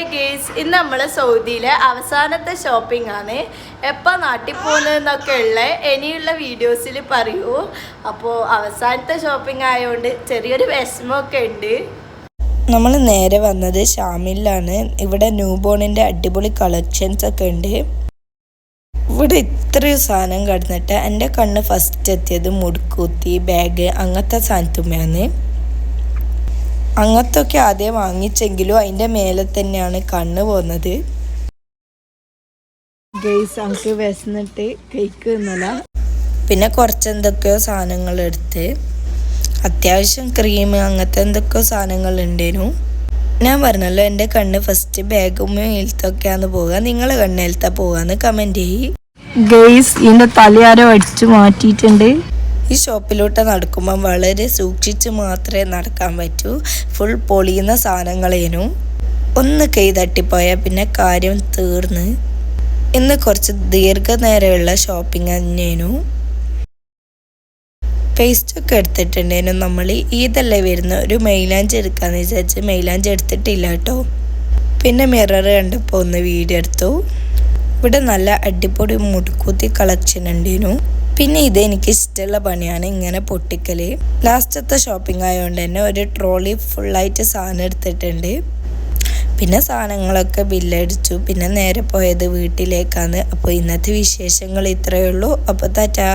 Hi guys ഇന്ന് നമ്മൾ സൗദിയിലെ അവസാനത്തെ ഷോപ്പിംഗ് ആണ്. എപ്പോൾ നാട്ടിൽ പോകുന്നതെന്നൊക്കെ ഉള്ള ഇനിയുള്ള വീഡിയോസിൽ പറയൂ. അപ്പോൾ അവസാനത്തെ ഷോപ്പിംഗ് ആയതുകൊണ്ട് ചെറിയൊരു വിഷമമൊക്കെ ഉണ്ട്. നമ്മൾ നേരെ വന്നത് ഷാമിലാണ് ഇവിടെ ന്യൂ ബോണിന്റെ അടിപൊളി കളക്ഷൻസ് ഒക്കെ ഉണ്ട്. ഇവിടെ ഇത്രയും സാധനം കടന്നിട്ട് എന്റെ കണ്ണ് ഫസ്റ്റ് എത്തിയത് മുടുക്കൂത്തി ബാഗ് അങ്ങനത്തെ സാധനത്തുമ്മയാണ്. അങ്ങനത്തൊക്കെ ആദ്യം വാങ്ങിച്ചെങ്കിലും അതിന്റെ മേലെ തന്നെയാണ് കണ്ണ് പോകുന്നത് ഗൈസ് നമുക്ക് വിശന്നിട്ട് കേക്ക് ഇന്നല പിന്നെ കുറച്ച് എന്തൊക്കെയോ സാധനങ്ങൾ എടുത്ത് അത്യാവശ്യം ക്രീം അങ്ങനത്തെ എന്തൊക്കെയോ സാധനങ്ങൾ ഉണ്ടേനു ഞാൻ പറഞ്ഞല്ലോ എന്റെ കണ്ണ് ഫസ്റ്റ് ബാഗും ഹെൽത്തൊക്കെയാണ് പോകുക നിങ്ങളെ കണ്ണ് ഹെൽത്താ പോകാന്ന് കമന്റ് ചെയ്യ്. ഗെയ്സ് ഇതിന്റെ തലയാരോ അടിച്ചു മാറ്റിയിട്ടുണ്ട്. ഈ ഷോപ്പിലോട്ട് നടക്കുമ്പോൾ വളരെ സൂക്ഷിച്ച് മാത്രമേ നടക്കാൻ പറ്റൂ. ഫുൾ പൊളിയുന്ന സാധനങ്ങളേനു ഒന്ന് കൈ തട്ടിപ്പോയാൽ പിന്നെ കാര്യം തീർന്ന്. ഇന്ന് കുറച്ച് ദീർഘനേരമുള്ള ഷോപ്പിംഗ് തന്നെയായിരുന്നു പേസ്റ്റ് ഒക്കെ എടുത്തിട്ടുണ്ടേനു നമ്മൾ ഈതല്ലേ വരുന്ന? ഒരു മെയിലാഞ്ചി എടുക്കാന്ന് വിചാരിച്ച് മെയിലാഞ്ചി എടുത്തിട്ടില്ല കേട്ടോ പിന്നെ മിറർ കണ്ടപ്പോൾ ഒന്ന് വീഡിയോ എടുത്തു. ഇവിടെ നല്ല അടിപൊളി മുടുക്കൂത്തി കളക്ഷൻ ഉണ്ടേനു. പിന്നെ ഇത് എനിക്ക് ഇഷ്ടമുള്ള പണിയാണ് ഇങ്ങനെ പൊട്ടിക്കൽ ലാസ്റ്റത്തെ ഷോപ്പിംഗ് ആയതുകൊണ്ട് തന്നെ ഒരു ട്രോളി ഫുള്ളായിട്ട് സാധനം എടുത്തിട്ടുണ്ട്. പിന്നെ സാധനങ്ങളൊക്കെ ബില്ലടിച്ചു. പിന്നെ നേരെ പോയത് വീട്ടിലേക്കാണ്. അപ്പോൾ ഇന്നത്തെ വിശേഷങ്ങൾ ഇത്രയേ ഉള്ളൂ. അപ്പോൾ താറ്റാ